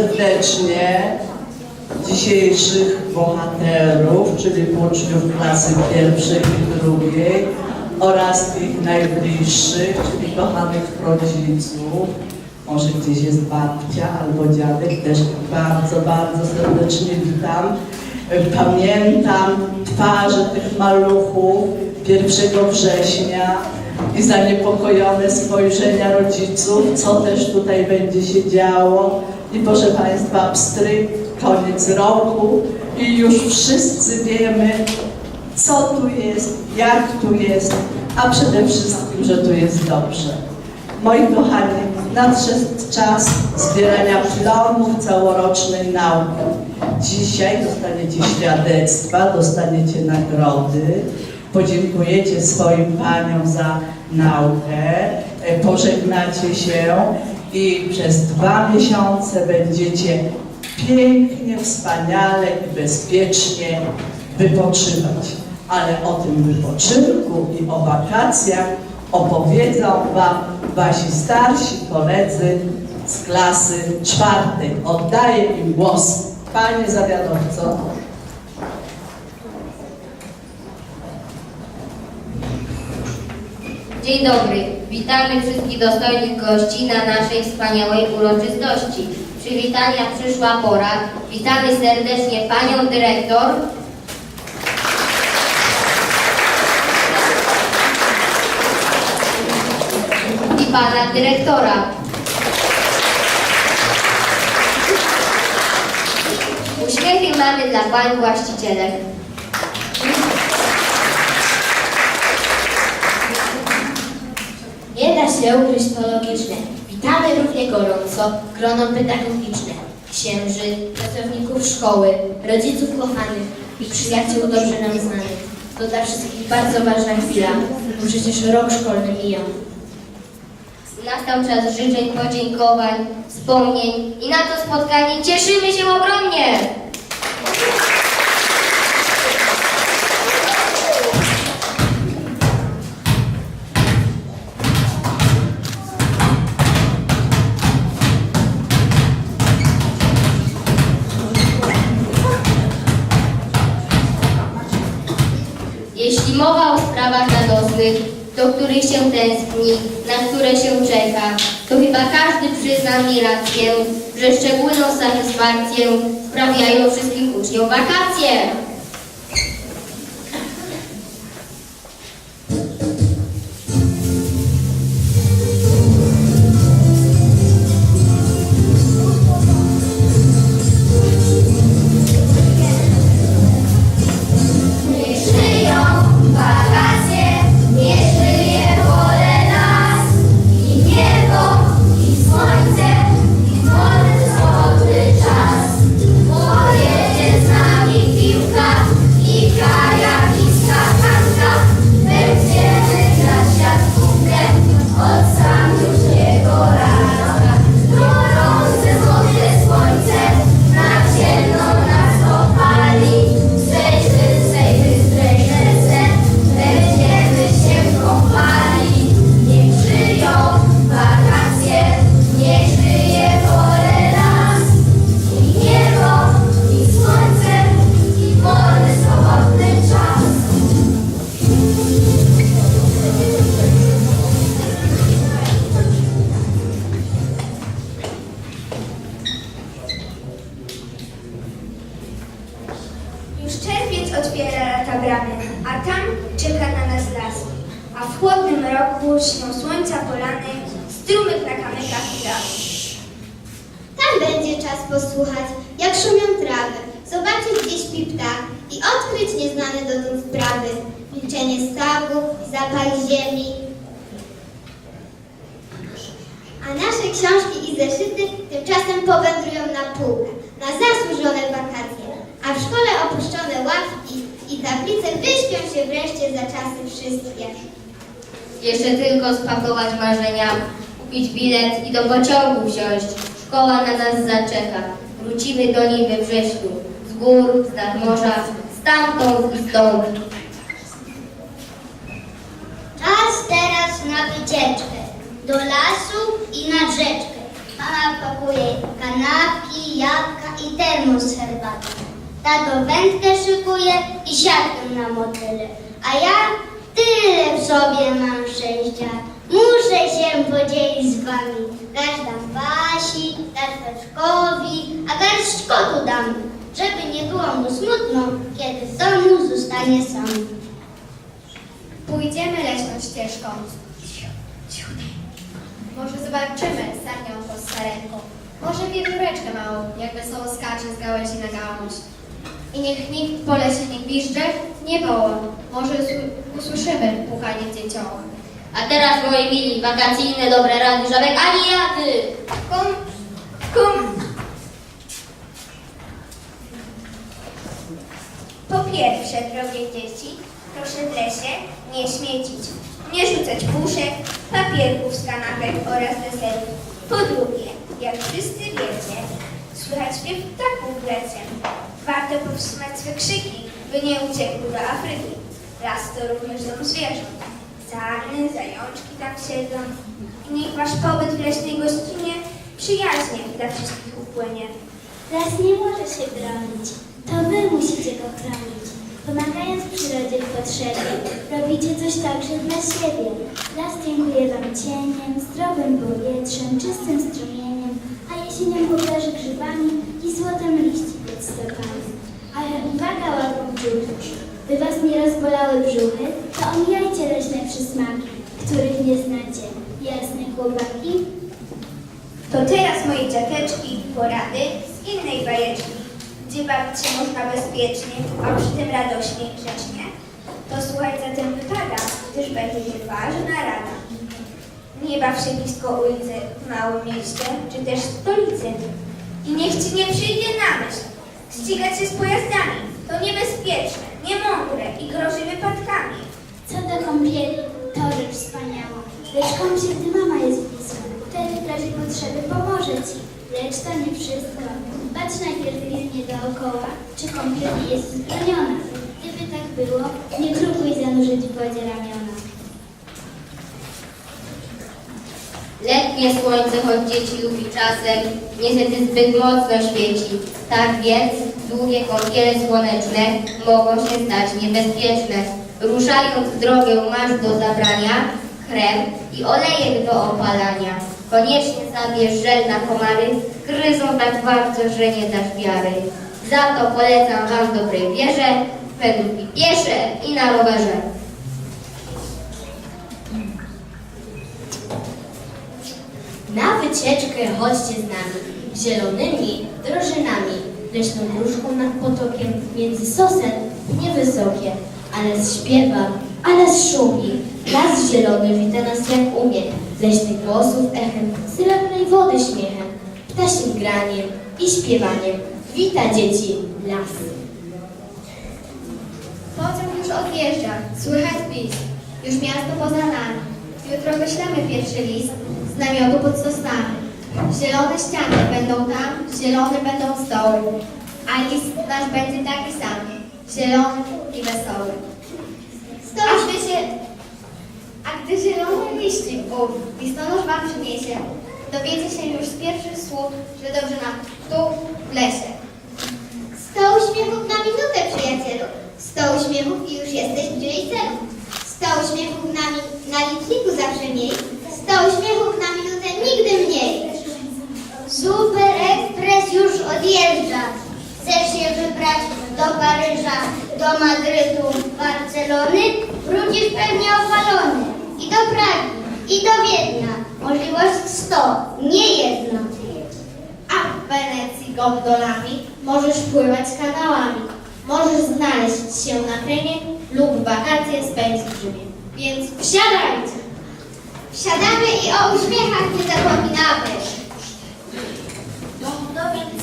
serdecznie dzisiejszych bohaterów, czyli uczniów klasy pierwszej i drugiej oraz ich najbliższych, czyli kochanych rodziców. Może gdzieś jest babcia albo dziadek, też bardzo, bardzo serdecznie witam. Pamiętam twarze tych maluchów 1 września i zaniepokojone spojrzenia rodziców, co też tutaj będzie się działo. I proszę Państwa, pstryk, koniec roku i już wszyscy wiemy, co tu jest, jak tu jest, a przede wszystkim, że tu jest dobrze. Moi kochani, nadszedł czas zbierania plonów całorocznej nauki. Dzisiaj dostaniecie świadectwa, dostaniecie nagrody, podziękujecie swoim paniom za naukę, e, pożegnacie się i przez dwa miesiące będziecie pięknie, wspaniale i bezpiecznie wypoczywać. Ale o tym wypoczynku i o wakacjach opowiedzą Wam Wasi starsi koledzy z klasy czwartej. Oddaję im głos. Panie zawiadowco. Dzień dobry. Witamy wszystkich dostojnych gości na naszej wspaniałej uroczystości. Przywitania przyszła pora. Witamy serdecznie Panią Dyrektor, i Pana Dyrektora. Uśmiechy mamy dla Pań właścicielek. Nie da się ukryć to logiczne. Witamy równie gorąco grono pedagogiczne, księży, pracowników szkoły, rodziców kochanych i przyjaciół dobrze nam znanych. To dla wszystkich bardzo ważna chwila, bo przecież rok szkolny mija. Nastał czas życzeń, podziękowań, wspomnień i na to spotkanie cieszymy się ogromnie! Radosnych, do których się tęskni, na które się czeka, to chyba każdy przyzna mi rację, że szczególną satysfakcję sprawiają wszystkim uczniom wakacje. Na zasłużone wakacje. A w szkole opuszczone ławki i tablice wyśpią się wreszcie za czasy wszystkie. Jeszcze tylko spakować marzenia, kupić bilet i do pociągu wsiąść. Szkoła na nas zaczeka. Wrócimy do niej we wrześniu. Z gór, z nadmorza, stamtąd i stąd. Czas teraz na wycieczkę, do lasu i na rzeczkę. Mama pakuje kanapki, jabłka i termos z herbatą. Tato wędkę szykuje i siatkę na motyle. A ja tyle w sobie mam szczęścia. Muszę się podzielić z wami. Garść dam Basi, garść a garść kotu dam, żeby nie było mu smutno, kiedy w domu zostanie sam. Pójdziemy leśną ścieżką. Może zobaczymy sarniątko z sarenką. Może wiewióreczkę małą, jak wesoło skacze z gałęzi na gałąź. I niech nikt po lesie nie gwizdże, nie woła. Może usły- usłyszymy pukanie dziecioła. A teraz, moi mili, wakacyjne dobre rady żabek ani jady. Kum, kum. Po pierwsze, drogie dzieci, proszę w lesie nie śmiecić, nie rzucać puszek, papierków z kanapek oraz deserów. Po drugie, jak wszyscy wiecie, słychać śpiew ptaków w lecie. Warto powstrzymać swe krzyki, by nie uciekły do Afryki. Las to również dom zwierząt. Sarny, zajączki tam siedzą. I niech wasz pobyt w leśnej gościnie przyjaźnie dla wszystkich upłynie. Las nie może się bronić. To wy musicie go chronić. Pomagając przyrodzie w potrzebie, robicie coś także dla siebie. Las dziękuję wam cieniem, zdrowym powietrzem, czystym strumieniem, a jesienią obdarzy grzybami i złotem liści pod stopami. Ale uwaga łapą brzuchów. By was nie rozbolały brzuchy, to omijajcie leśne przysmaki, których nie znacie. Jasne chłopaki? To teraz moje dziateczki, porady z innej bajeczki, gdzie bawić się można bezpiecznie, a przy tym radośnie i grzecznie. To słuchać zatem wypada, gdyż będzie ci ważna rada. Nie baw się blisko ulicy w małym mieście, czy też stolicy. I niech ci nie przyjdzie na myśl ścigać się z pojazdami. To niebezpieczne, niemądre i grozi wypadkami. Co do kąpieli, to rzecz wspaniała. Lecz kąp się, gdy mama jest blisko. Wtedy w razie potrzeby pomoże ci. Lecz to nie wszystko. Patrz najpierw pilnie dookoła, czy kąpiel jest wzbroniona. Gdyby tak było, nie próbuj zanurzyć w wodzie ramiona. Letnie słońce, choć dzieci lubi czasem, niestety zbyt mocno świeci. Tak więc długie kąpiele słoneczne mogą się stać niebezpieczne. Ruszając drogę masz do zabrania krem i olejek do opalania. Koniecznie zabierz żel na komary, gryzą tak bardzo, że nie dasz wiary. Za to polecam Wam dobrej wierze, według piesze i na rowerze. Na wycieczkę chodźcie z nami, zielonymi drożynami, leśną dróżką nad potokiem, między sosen niewysokie, a las śpiewa, a las szumi, las zielony wita nas jak umie, leśnych głosów echem, srebrnej wody śmiechem, ptasim graniem i śpiewaniem, wita dzieci las. Pociąg już odjeżdża, słychać pis, już miasto poza nami. Jutro wyślemy pierwszy list z namiotu pod sosnami. Zielone ściany będą tam, zielone będą stoły, a list nasz będzie taki sam, zielony i wesoły. A gdy się, gdy zielony liścik ów listonosz wam przyniesie, dowiecie się już z pierwszych słów, że dobrze nam tu w lesie. Sto uśmiechów na minutę, przyjacielu. Sto uśmiechów i już jesteś bliżej celu. Sto uśmiechów na, na liczniku zawsze mniej. Sto uśmiechów na minutę nigdy mniej. Super Ekspres już odjeżdża. Chcesz się wybrać do Paryża, do Madrytu, Barcelony? Wrócisz pewnie opalony. I do Pragi, i do Wiednia. Możliwość sto, nie jedna. A w Wenecji gondolami możesz pływać kanałami. Możesz znaleźć się na kremie lub wakacje spędzić w Rzymie. Więc wsiadajcie! Wsiadamy i o uśmiechach nie zapominamy.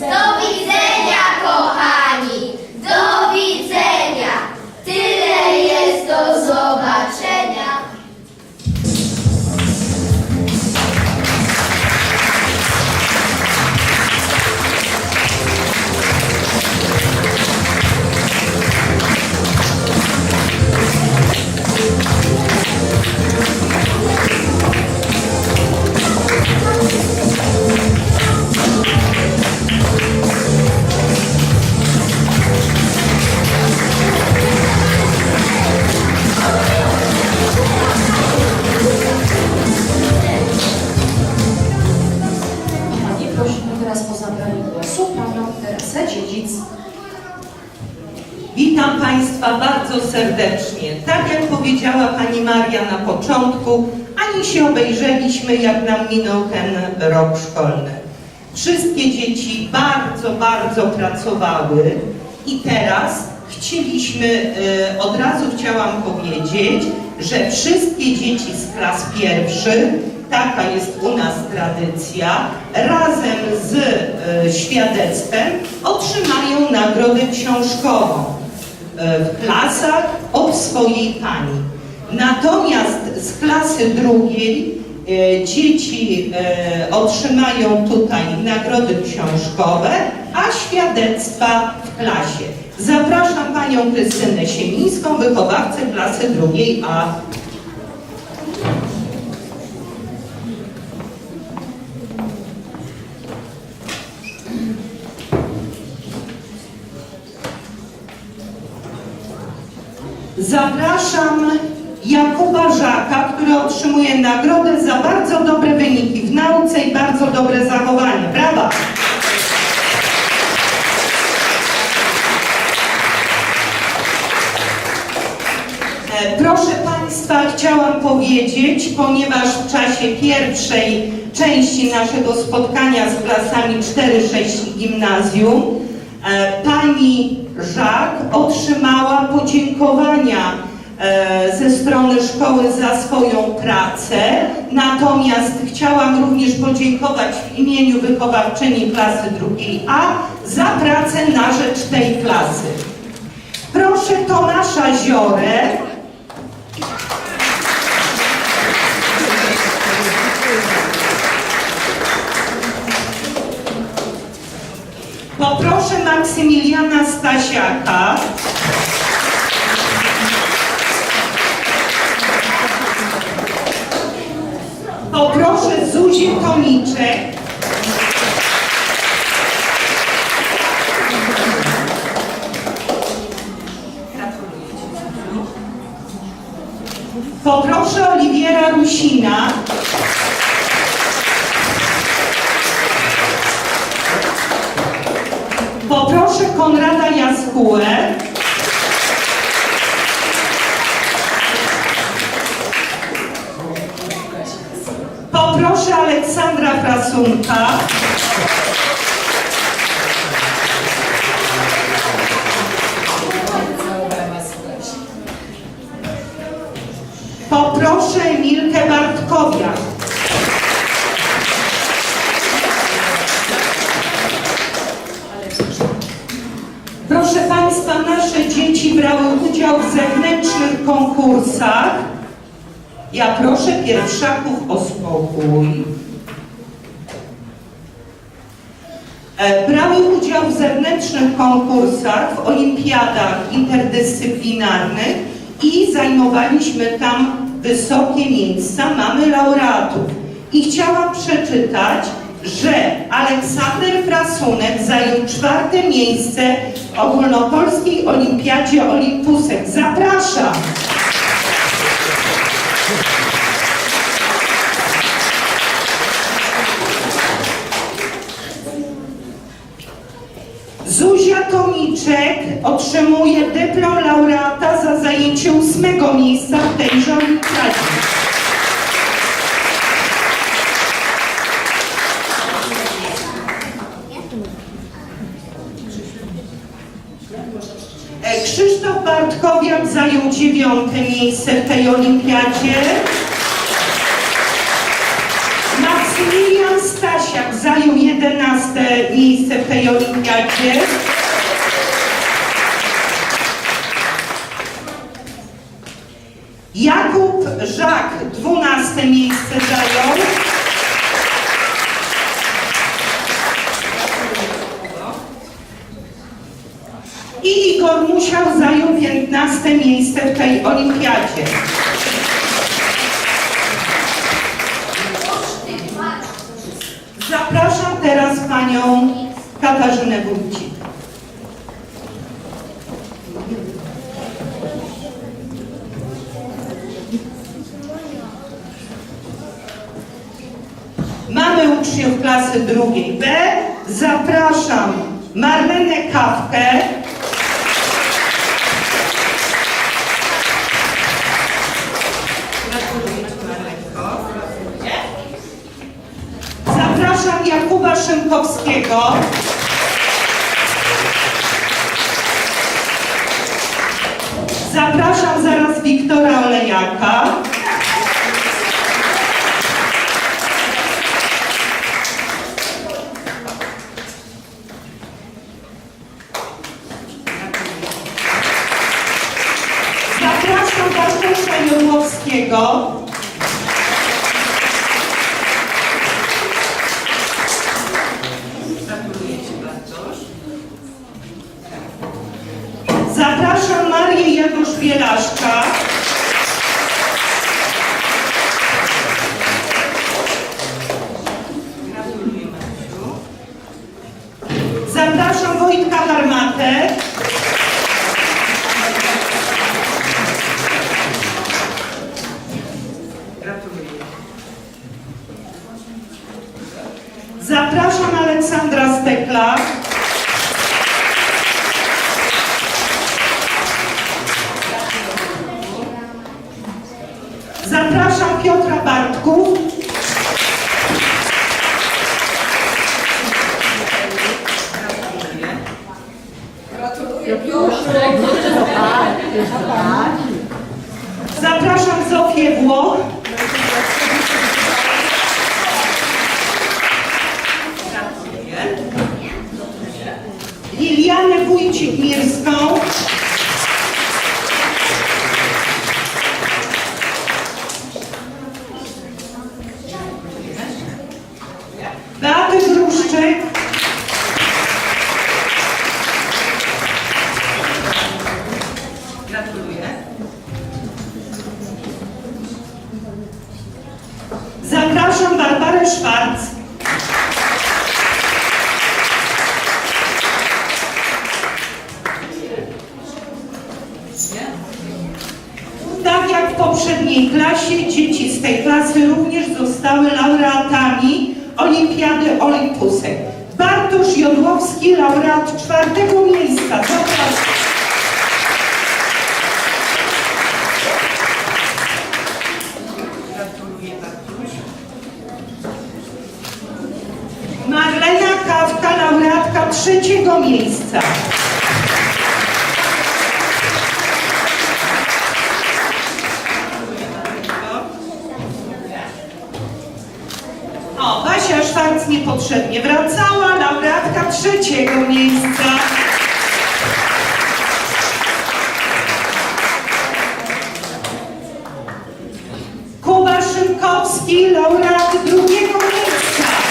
Do widzenia, kochani! Do widzenia! Jak nam minął ten rok szkolny. Wszystkie dzieci bardzo, bardzo pracowały i teraz chcieliśmy, e, od razu chciałam powiedzieć, że wszystkie dzieci z klas pierwszych, taka jest u nas tradycja, razem z e, świadectwem otrzymają nagrodę książkową e, w klasach od swojej pani. Natomiast z klasy drugiej dzieci e, otrzymają tutaj nagrody książkowe, a świadectwa w klasie. Zapraszam panią Krystynę Siemińską, wychowawcę klasy drugiej A. Zapraszam Jakuba Żaka, który otrzymuje nagrodę za bardzo dobre wyniki w nauce i bardzo dobre zachowanie. Brawa! E, Proszę Państwa, chciałam powiedzieć, ponieważ w czasie pierwszej części naszego spotkania z klasami 4-6 gimnazjum e, pani Żak otrzymała podziękowania ze strony szkoły za swoją pracę. Natomiast chciałam również podziękować w imieniu wychowawczyni klasy drugiej A za pracę na rzecz tej klasy. Proszę Tomasza Ziorę, Poproszę Maksymiliana Stasiaka. Poproszę Zuzię Tomiczek. Poproszę Oliwiera Rusina. Poproszę Konrada Jaskułę. Poproszę Frasunka. Poproszę Emilkę Bartkowiak. Proszę Państwa, nasze dzieci brały udział w zewnętrznych konkursach. Ja proszę pierwszaków o spokój. E, Brały udział w zewnętrznych konkursach, w olimpiadach interdyscyplinarnych i zajmowaliśmy tam wysokie miejsca. Mamy laureatów. I chciałam przeczytać, że Aleksander Frasunek zajął czwarte miejsce w ogólnopolskiej olimpiadzie Olimpusek. Zapraszam! Otrzymuje dyplom laureata za zajęcie ósmego miejsca w tejże olimpiadzie. Krzysztof Bartkowiak zajął dziewiąte miejsce w tej olimpiadzie. Maksymilian Stasiak zajął jedenaste miejsce w tej olimpiadzie. Żak dwunaste miejsce zajął. I Igor Musiał zajął 15 miejsce w tej olimpiadzie. Zapraszam teraz panią Katarzynę Wójcik. Mamy uczniów klasy drugiej B, Zapraszam Marlenę Kawkę. Zapraszam Jakuba Szymkowskiego. Zapraszam zaraz Wiktora Olejaka. Bartosza Jurłowskiego. Gratuluję Ci Bartosz. Zapraszam Marię Janusz Bielaszka. Gratuluję Marysiu. Zapraszam Wojtka Harmatę. Gratuluję. Zapraszam Aleksandra Stekla. Zapraszam Piotra Bartków. Zapraszam Szwarc. Tak jak w poprzedniej klasie, dzieci z tej klasy również zostały laureatami Olimpiady Olympusek. Bartosz Jodłowski, laureat czwartego miejsca. Zapraszam. Trzeciego miejsca. O, Basia Szwarc niepotrzebnie wracała, laureatka trzeciego miejsca. Kuba Szymkowski, laureat drugiego miejsca.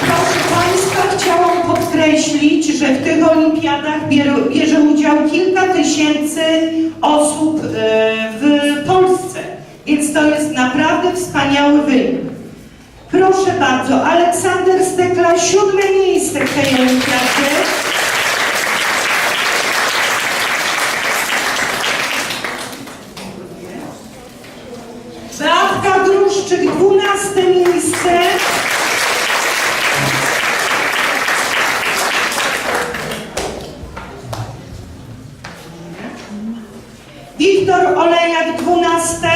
Proszę Państwa, chciałam podkreślić, że w tych olimpiadach bierze, bierze udział kilka tysięcy osób e, w Polsce, więc to jest naprawdę wspaniały wynik. Proszę bardzo, Aleksander Stekla, siódme miejsce w tej olimpiadzie. Beatka Gruszczyk, dwunaste miejsce. Wiktor Olejak, dwunaste.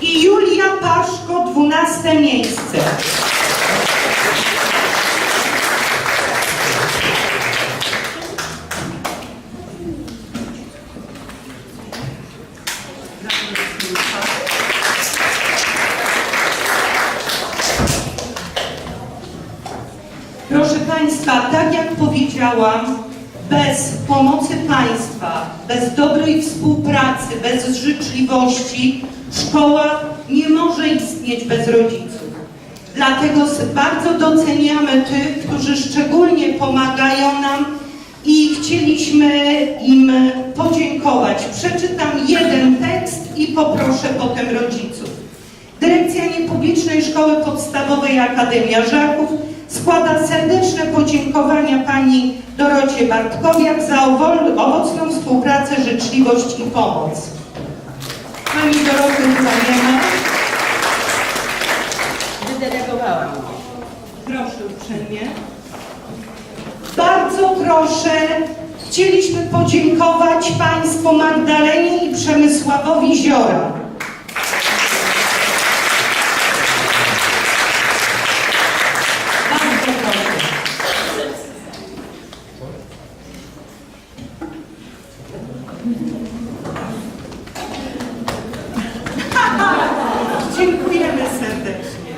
I Julia Paszko, dwunaste miejsce. Proszę Państwa, tak jak powiedziałam, bez pomocy państwa, bez dobrej współpracy, bez życzliwości szkoła nie może istnieć bez rodziców. Dlatego bardzo doceniamy tych, którzy szczególnie pomagają nam i chcieliśmy im podziękować. Przeczytam jeden tekst i poproszę potem rodziców. Dyrekcja Niepublicznej Szkoły Podstawowej Akademia Żaków składa serdeczne podziękowania pani Dorocie Bartkowiak za owo- owocną współpracę, życzliwość i pomoc. Pani Doroty ma. Wydelegowałam. Proszę uprzejmie. Bardzo proszę, chcieliśmy podziękować Państwu Magdalenie i Przemysławowi Ziora. Bardzo proszę. Dziękujemy serdecznie.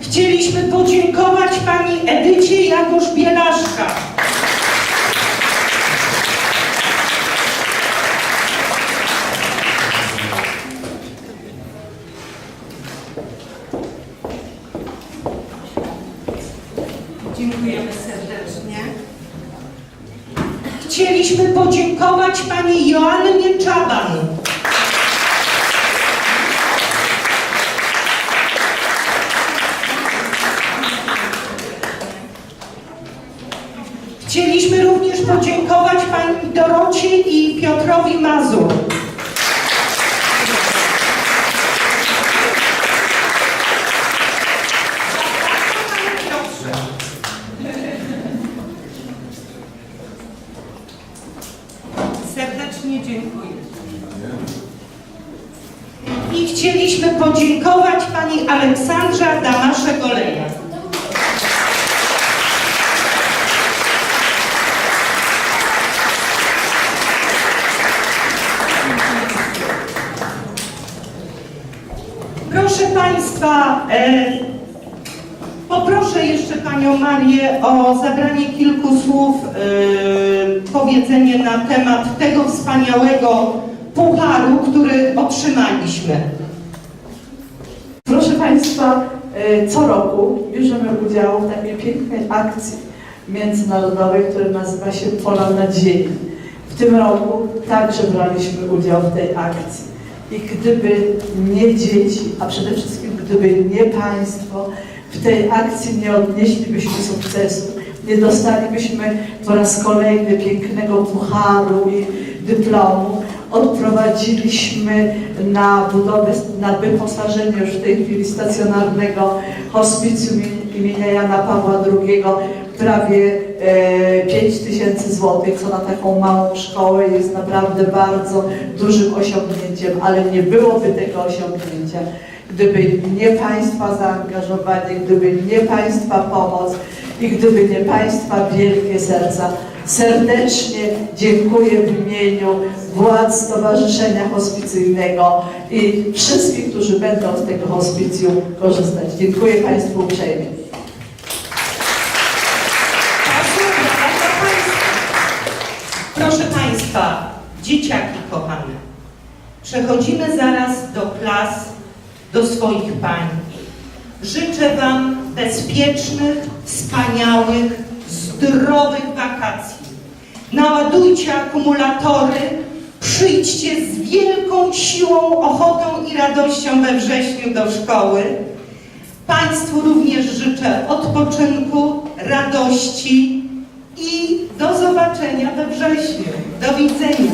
Chcieliśmy podziękować pani Edycie Jagosz-Bielaszka. Dziękujemy serdecznie. Chcieliśmy podziękować pani Joannie Czaban. Chcieliśmy również podziękować pani Dorocie i Piotrowi Mazur. Serdecznie dziękuję. I chcieliśmy podziękować pani Aleksandrze Adamasze-Goleja. Proszę Państwa, e, poproszę jeszcze Panią Marię o zabranie kilku słów, e, powiedzenie na temat tego wspaniałego pucharu, który otrzymaliśmy. Proszę Państwa, e, co roku bierzemy udział w takiej pięknej akcji międzynarodowej, która nazywa się Pola Nadziei. W tym roku także braliśmy udział w tej akcji. I gdyby nie dzieci, a przede wszystkim gdyby nie Państwo, w tej akcji nie odnieślibyśmy sukcesu, nie dostalibyśmy po raz kolejny pięknego pucharu i dyplomu, odprowadziliśmy na budowę, na wyposażenie już w tej chwili stacjonarnego hospicjum imienia Jana Pawła II prawie e, 5 tysięcy złotych, co na taką małą szkołę jest naprawdę bardzo dużym osiągnięciem, ale nie byłoby tego osiągnięcia, gdyby nie Państwa zaangażowanie, gdyby nie Państwa pomoc i gdyby nie Państwa wielkie serca. Serdecznie dziękuję w imieniu władz Stowarzyszenia Hospicyjnego i wszystkich, którzy będą z tego hospicjum korzystać. Dziękuję Państwu uprzejmie. Proszę Państwa, dzieciaki kochane, przechodzimy zaraz do klas, do swoich pań. Życzę Wam bezpiecznych, wspaniałych, zdrowych wakacji. Naładujcie akumulatory, przyjdźcie z wielką siłą, ochotą i radością we wrześniu do szkoły. Państwu również życzę odpoczynku, radości i do zobaczenia we wrześniu. Do widzenia.